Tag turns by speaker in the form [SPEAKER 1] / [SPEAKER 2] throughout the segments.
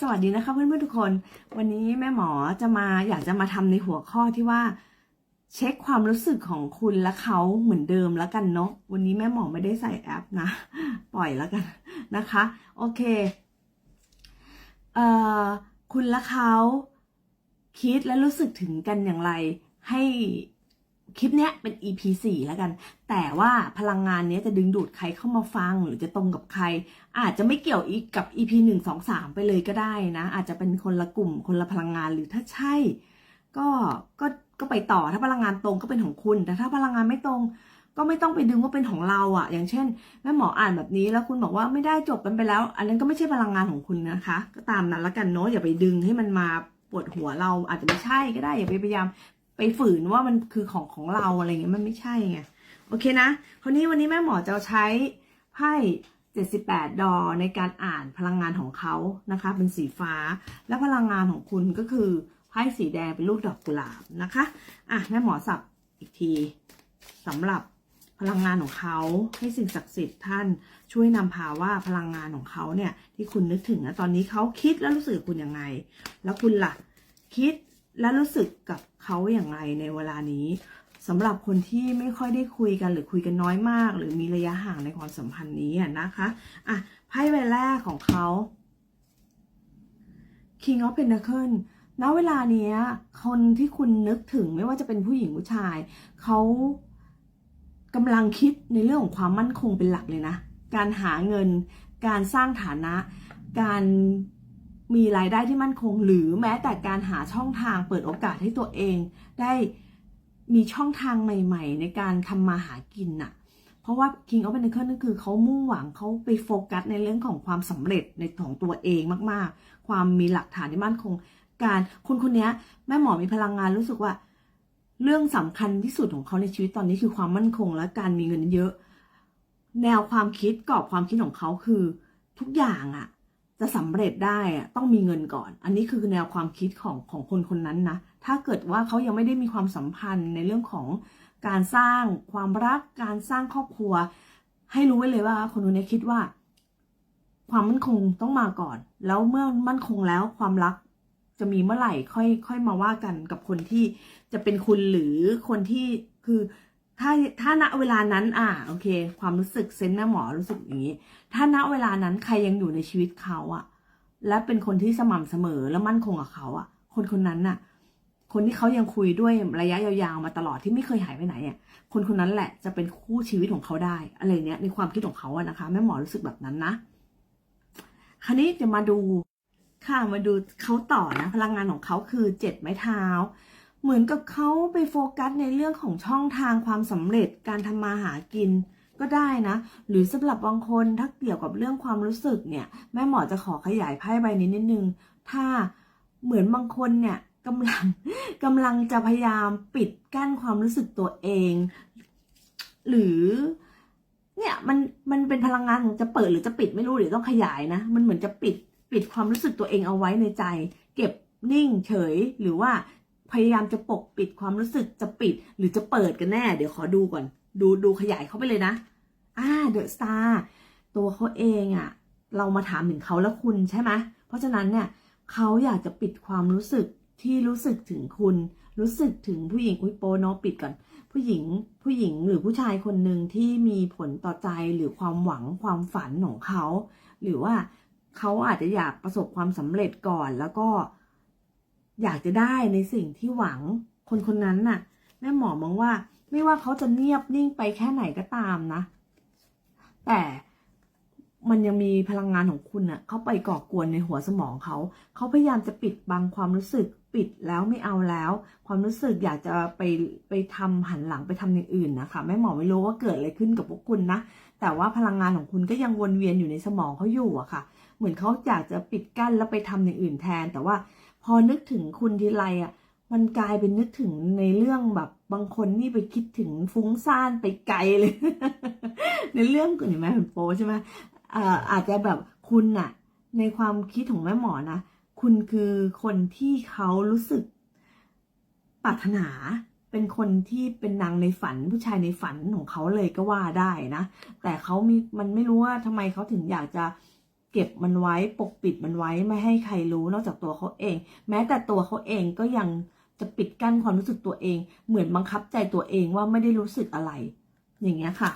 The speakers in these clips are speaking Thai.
[SPEAKER 1] สวัสดีนะคะเพื่อนๆทุกคน วันนี้แม่หมอจะมาอยากจะมาทำในหัวข้อที่ว่า เช็คความรู้สึกของคุณและเขาเหมือนเดิมแล้วกันเนาะวันนี้แม่หมอไม่ได้ใส่แอปนะ ปล่อยแล้วกันนะคะ โอเคเอ่อคุณและเขาคิดและรู้สึกถึงกันอย่างไร ให้ คลิปเนี้ยเป็น EP 4แล้วกัน แต่ว่าพลังงานเนี้ยจะดึงดูดใครเข้ามาฟังหรือจะตรงกับใคร อาจจะไม่เกี่ยวอีกกับ EP หนึ่งสองสามไปเลยก็ได้นะ อาจจะเป็นคนละกลุ่มคนละพลังงานหรือถ้าใช่ ก็ก็ก็ไปต่อถ้าพลังงานตรงก็เป็นของคุณ แต่ถ้าพลังงานไม่ตรง ก็ไม่ต้องไปดึงว่าเป็นของเราอะ่ะ อย่างเช่นแม่หมออ่านแบบนี้แล้วคุณบอกว่าไม่ได้จบกันไปแล้ว อันนั้นก็ไม่ใช่พลังงานของคุณนะคะ ก็ตามนั้นละกันเนาะอย่าไปดึงให้มันมาปวดหัวเราอาจจะไม่ใช่ก็ได้อย่าไปพยายาม ไปฝืนว่ามันคือของของเราอะไรเงี้ยมันไม่ใช่ไงโอเคนะคราวนี้วันนี้แม่หมอจะใช้ไพ่78 ดอในการอ่านพลังงานของเขานะคะ เป็นสีฟ้า และพลังงานของคุณก็คือไพ่สีแดงเป็นรูปดอกกุหลาบนะคะอะแม่หมอสับอีกทีสำหรับพลังงานของเขาให้สิ่งศักดิ์สิทธิ์ท่านช่วยนำพาว่าพลังงานของเขาเนี่ยที่คุณนึกถึงนะตอนนี้เขาคิดและรู้สึกคุณยังไง แล้วคุณล่ะ คิด และรู้สึกกับเขาอย่างไรในเวลานี้สำหรับคนที่ไม่ค่อยได้คุยกันหรือคุยกันน้อยมาก หรือมีระยะห่างในความสัมพันธ์นี้นะคะอะไพ่ใบแรกของเขา King of Pentacle ณเวลานี้คนที่คุณนึกถึงไม่ว่าจะเป็นผู้หญิงผู้ชาย เขากำลังคิดในเรื่องของความมั่นคงเป็นหลักเลยนะ การหาเงิน การสร้างฐานะ การ มีรายได้ที่มั่นคง หรือแม้แต่การหาช่องทางเปิดโอกาสให้ตัวเอง ได้มีช่องทางใหม่ ๆ ในการทำมาหากินน่ะ เพราะว่า King of Pentacle นั่นคือเขามุ่งหวังเขาไปโฟกัสในเรื่องของความสำเร็จในของตัวเองมากๆ ความมีหลักฐานที่มั่นคง การคุณคนนี้แม่หมอมีพลังงานรู้สึกว่า เรื่องสำคัญที่สุดของเขาในชีวิตตอนนี้คือความมั่นคง และการมีเงินเยอะ แนวความคิดกรอบความคิดของเขาคือทุกอย่างอะ จะสำเร็จได้อะต้องมีเงินก่อน อันนี้คือแนวความคิดของของคนคนนั้นนะ ถ้าเกิดว่าเขายังไม่ได้มีความสัมพันธ์ในเรื่องของการสร้างความรัก การสร้างครอบครัว ให้รู้ไว้เลยว่า คนคนนี้คิดว่า ความมั่นคงต้องมาก่อน แล้วเมื่อมั่นคงแล้วความรักจะมีเมื่อไหร่ค่อยค่อยมาว่ากันกับคนที่จะเป็นคุณหรือคนที่คือ ถ้าถ้าณเวลานั้น อ่าโอเค ความรู้สึกเซนต์แม่หมอรู้สึกอย่างนี้ ถ้าณเวลานั้นใครยังอยู่ในชีวิตเขาอะ และเป็นคนที่สม่ำเสมอและมั่นคงกับเขาอะ คนคนนั้นน่ะ คนที่เขายังคุยด้วยระยะยาวๆมาตลอดที่ไม่เคยหายไปไหนอะคนคนนั้นแหละจะเป็นคู่ชีวิตของเขาได้ อะไรเนี้ยในความคิดของเขาอะนะคะแม่หมอรู้สึกแบบนั้นนะคราวนี้จะมาดูค่ะมาดูเขาต่อนะ พลังงานของเขาคือเจ็ดไม้เท้า เหมือนกับเขาไปโฟกัสในเรื่องของช่องทางความสำเร็จการทำมาหากินก็ได้นะ หรือสำหรับบางคนถ้าเกี่ยวกับเรื่องความรู้สึกเนี่ย แม่หมอจะขอขยายไพ่ใบนี้นิดนึง ถ้าเหมือนบางคนเนี่ยกำลังกำลังจะพยายามปิดกั้นความรู้สึกตัวเอง หรือเนี่ยมันมันเป็นพลังงานของจะเปิดหรือจะปิดไม่รู้หรือต้องขยายนะ มันเหมือนจะปิดปิดความรู้สึกตัวเองเอาไว้ในใจ เก็บนิ่งเฉยหรือว่า พยายามจะปกปิดความรู้สึกจะปิดหรือจะเปิดกันแน่ เดี๋ยวขอดูก่อน ดูดูขยายเข้าไปเลยนะ อ่าเดอะสตาร์ตัวเขาเองอะเรามาถามถึงเขาแล้วคุณใช่ไหมเพราะฉะนั้นเนี่ยเขาอยากจะปิดความรู้สึกที่รู้สึกถึงคุณ รู้สึกถึงผู้หญิงอุ้ยโปโนปิดก่อน ผู้หญิงผู้หญิงหรือผู้ชายคนหนึ่งที่มีผลต่อใจหรือความหวังความฝันของเขา หรือว่าเขาอาจจะอยากประสบความสำเร็จก่อนแล้วก็ อยากจะได้ในสิ่งที่หวังคนคนนั้นน่ะ แม่หมอมองว่า ไม่ว่าเขาจะเงียบนิ่งไปแค่ไหนก็ตามนะ แต่มันยังมีพลังงานของคุณน่ะ เขาไปก่อกวนในหัวสมองเขา เขาพยายามจะปิดบังความรู้สึกปิดแล้วไม่เอาแล้ว ความรู้สึกอยากจะไปไปทำหันหลังไปทำอย่างอื่นนะคะแม่หมอไม่รู้ว่าเกิดอะไรขึ้นกับพวกคุณนะแต่ว่าพลังงานของคุณก็ยังวนเวียนอยู่ในสมองเขาอยู่อะค่ะ เหมือนเขาอยากจะปิดกั้นแล้วไปทำอย่างอื่นแทน แต่ว่า พอนึกถึงคุณทีไรอะ มันกลายเป็นนึกถึงในเรื่องแบบบางคนนี่ไปคิดถึงฟุ้งซ่านไปไกลเลย ในเรื่องเห็นไหมเหมือนโปใช่ไหมอ่ออาจจะแบบคุณน่ะ ในความคิดของแม่หมอนะคุณคือคนที่เขารู้สึกปรารถนาเป็นคนที่เป็นนางในฝันผู้ชายในฝันของเขาเลยก็ว่าได้นะ แต่เขามีมันไม่รู้ว่าทำไมเขาถึงอยากจะ เก็บมันไว้ปกปิดมันไว้ไม่ให้ใครรู้นอกจากตัวเขาเอง แม้แต่ตัวเขาเองก็ยังจะปิดกั้นความรู้สึกตัวเอง เหมือนบังคับใจตัวเองว่าไม่ได้รู้สึกอะไร อย่างเงี้ยค่ะ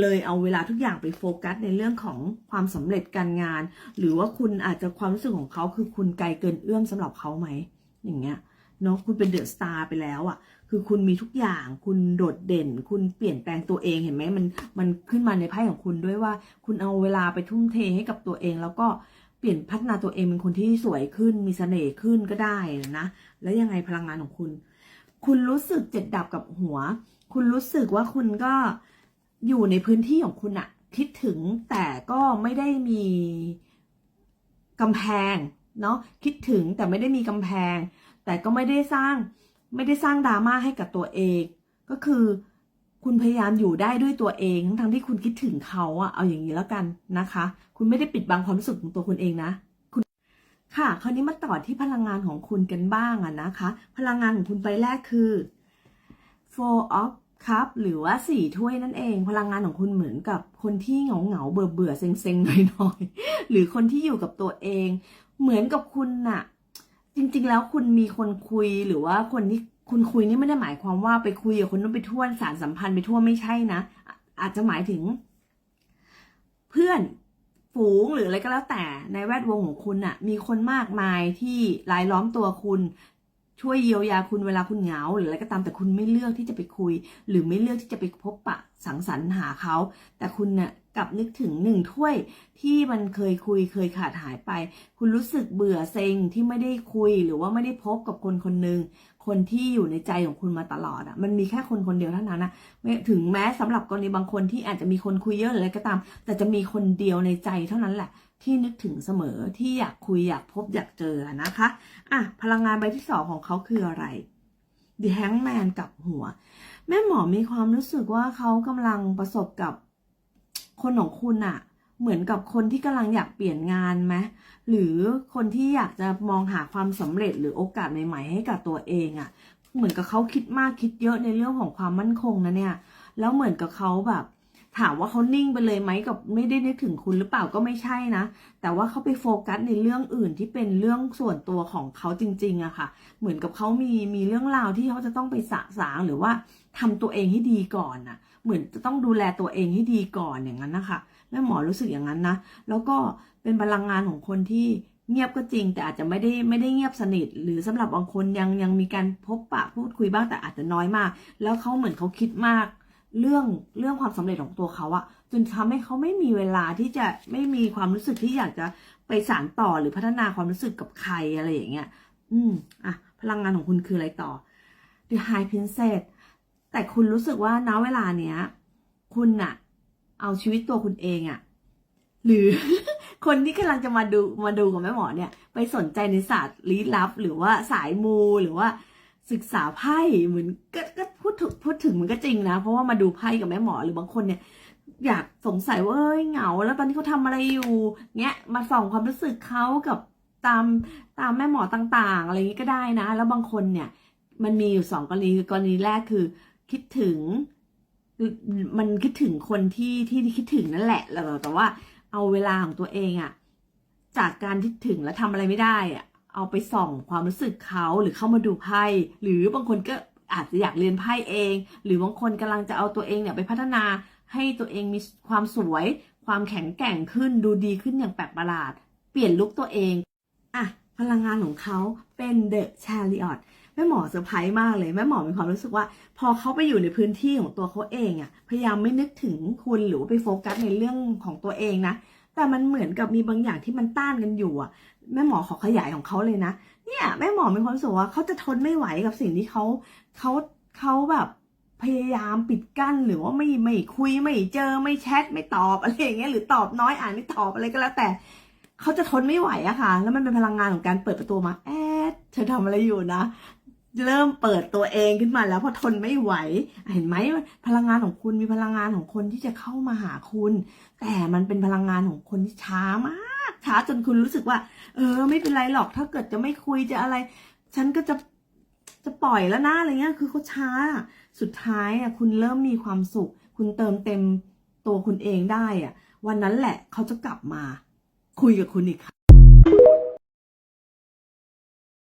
[SPEAKER 1] เลยเอาเวลาทุกอย่างไปโฟกัสในเรื่องของความสำเร็จการงาน หรือว่าคุณอาจจะความรู้สึกของเขาคือคุณไกลเกินเอื้อมสำหรับเขาไหมอย่างเงี้ย เนาะคุณเป็นเดอะสตาร์ไปแล้วอะ่ะ คือคุณมีทุกอย่างคุณโดดเด่น คุณเปลี่ยนแปลงตัวเองเห็นไหมมันมันขึ้นมาในไพ่ของคุณด้วยว่า คุณเอาเวลาไปทุ่มเทให้กับตัวเอง แล้วก็เปลี่ยนพัฒนาตัวเองเป็นคนที่สวยขึ้น มีเสน่ห์ขึ้นก็ได้นะ แล้วยังไงพลังงานของคุณ คุณรู้สึกเจ็ดดับกับหัว คุณรู้สึกว่าคุณก็อยู่ในพื้นที่ของคุณอะคิดถึงแต่ก็ไม่ได้มีกำแพงเนาะคิดถึงแต่ไม่ได้มีกำแพง แต่ก็ไม่ได้สร้างไม่ได้สร้างดราม่าให้กับตัวเอง ก็คือคุณพยายามอยู่ได้ด้วยตัวเอง ทั้งที่คุณคิดถึงเขาอะเอาอย่างนี้แล้วกันนะคะ คุณไม่ได้ปิดบังความรู้สึกของตัวคุณเองนะคุณค่ะคราวนี้มาต่อที่พลังงานของคุณกันบ้างอะนะคะ พลังงานของคุณไปแรกคือ four of cup หรือว่าสี่ถ้วยนั่นเอง พลังงานของคุณเหมือนกับคนที่เหงาเหงาเบื่อเบื่อเซ็งเซ็งๆหน่อยหรือคนที่อยู่กับตัวเอง เหมือนกับคุณน่ะ จริง ๆ แล้วคุณมีคนคุยหรือว่าคนที่คุณคุยนี่ไม่ได้หมายความว่าไปคุยกับคนนั้นไปทั่วสารสัมพันธ์ไปทั่วไม่ใช่นะอะอาจจะหมายถึง เพื่อนฝูงหรืออะไรก็แล้วแต่ในแวดวงของคุณน่ะ มีคนมากมายที่รายล้อมตัวคุณช่วยเยียวยาคุณเวลาคุณเหงา หรืออะไรก็ตามแต่คุณไม่เลือกที่จะไปคุย หรือไม่เลือกที่จะไปพบปะสังสรรค์หาเขา แต่คุณเนี่ย กลับนึกถึงหนึ่งถ้วยที่มันเคยคุยเคยขาดหายไป คุณรู้สึกเบื่อเซ็งที่ไม่ได้คุยหรือว่าไม่ได้พบกับคนคนหนึ่งคนที่อยู่ในใจของคุณมาตลอดอะ มันมีแค่คนคนเดียวเท่านั้นนะไม่ถึงแม้สำหรับกรณีบางคนที่อาจจะมีคนคุยเยอะหรืออะไรก็ตาม แต่จะมีคนเดียวในใจเท่านั้นแหละ ที่นึกถึงเสมอที่อยากคุยอยากพบอยากเจอนะคะ อะ พลังงานใบที่สองของเขาคืออะไร The Hangman กับหัว แม่หมอมีความรู้สึกว่าเขากำลังประสบกับ คนของคุณอะเหมือนกับคนที่กำลังอยากเปลี่ยนงานไหมหรือคนที่อยากจะมองหาความสำเร็จหรือโอกาสใหม่ๆ ให้กับตัวเองอะเหมือนกับเขาคิดมากคิดเยอะในเรื่องของความมั่นคงนะเนี่ย แล้วเหมือนกับเขาแบบ ถามว่าเขานิ่งไปเลยไหมกับไม่ได้นึกถึงคุณหรือเปล่าก็ไม่ใช่นะ แต่ว่าเขาไปโฟกัสในเรื่องอื่นที่เป็นเรื่องส่วนตัวของเขาจริงๆอะค่ะ เหมือนกับเขามีมีเรื่องราวที่เขาจะต้องไปสะสางหรือว่าทำตัวเองให้ดีก่อนน่ะเหมือนจะต้องดูแลตัวเองให้ดีก่อนอย่างนั้นนะคะแม่หมอรู้สึกอย่างนั้นนะ แล้วก็เป็นพลังงานของคนที่เงียบก็จริง แต่อาจจะไม่ได้ไม่ได้เงียบสนิท หรือสำหรับบางคนยังยังมีการพบปะพูดคุยบ้างแต่อาจจะน้อยมาก แล้วเขาเหมือนเขาคิดมาก เรื่องเรื่องความสำเร็จของตัวเขาอะจนทำให้เขาไม่มีเวลาที่จะไม่มีความรู้สึกที่อยากจะไปสานต่อหรือพัฒนาความรู้สึกกับใครอะไรอย่างเงี้ย อืมอะพลังงานของคุณคืออะไรต่อ The High Princess แต่คุณรู้สึกว่าณเวลาเนี้ย คุณอะเอาชีวิตตัวคุณเองอะหรือคนที่กำลังจะมาดูมาดูกับแม่หมอเนี่ย ไปสนใจในศาสตร์ลี้ลับ หรือว่าสายมู หรือว่าศึกษาไพ่เหมือนก็ก็ พูดถึงพูดถึงมันก็จริงนะ เพราะว่ามาดูไพ่กับแม่หมอหรือบางคนเนี่ย อยากสงสัยว่าเอ้ยเหงา แล้วตอนนี้เขาทำอะไรอยู่เงี้ยมาส่องความรู้สึกเขากับตามตามแม่หมอต่าง ๆ อะไรอย่างนี้ก็ได้นะ แล้วบางคนเนี่ย มันมีอยู่สองกรณีกรณีแรกคือ คิดถึง มันคิดถึงคนที่ที่คิดถึงนั่นแหละแล้วแต่ว่า เอาเวลาของตัวเองอะจากการคิดถึงแล้วทำอะไรไม่ได้อะเอาไปส่องความรู้สึกเขาหรือเข้ามาดูไพ่หรือบางคนก็ อาจจะอยากเรียนไพ่เอง หรือบางคนกำลังจะเอาตัวเองเนี่ยไปพัฒนาให้ตัวเองมีความสวย ความแข็งแกร่งขึ้นดูดีขึ้นอย่างแปลกประหลาด เปลี่ยนลุคตัวเองอะพลังงานของเขาเป็นเดอะชาริออตแม่หมอเซอร์ไพรส์มากเลยแม่หมอมีความรู้สึกว่า พอเขาไปอยู่ในพื้นที่ของตัวเขาเองอะพยายามไม่นึกถึงคุณหรือไปโฟกัสในเรื่องของตัวเองนะแต่มันเหมือนกับมีบางอย่างที่มันต้านกันอยู่อะแม่หมอขอขยายของเขาเลยนะ เนี่ยแม่หมอมีความรู้สึกว่าเขาจะทนไม่ไหวกับสิ่งที่เขาเขาเขาแบบพยายามปิดกั้นหรือว่าไม่ไม่คุยไม่เจอไม่แชทไม่ตอบอะไรอย่างเงี้ยหรือตอบน้อยอ่านไม่ตอบอะไรก็แล้ว แต่เขาจะทนไม่ไหวอะค่ะ แล้วมันเป็นพลังงานของการเปิดประตูมา แอดเธอทำอะไรอยู่นะเริ่มเปิดตัวเองขึ้นมาแล้วเพอทนไม่ไหว เห็นไหมพลังงานของคุณมีพลังงานของคนที่จะเข้ามาหาคุณ แต่มันเป็นพลังงานของคนที่ช้ามาก ช้าจนคุณรู้สึกว่า เออ ไม่เป็นไรหรอกถ้าเกิดจะไม่คุยจะอะไร ฉันก็จะจะปล่อยแล้วนะอะไรเงี้ย คือเขาช้า สุดท้ายอะคุณเริ่มมีความสุข คุณเติมเต็มตัวคุณเองได้อะ วันนั้นแหละเขาจะกลับมา คุยกับคุณอีกครั้ง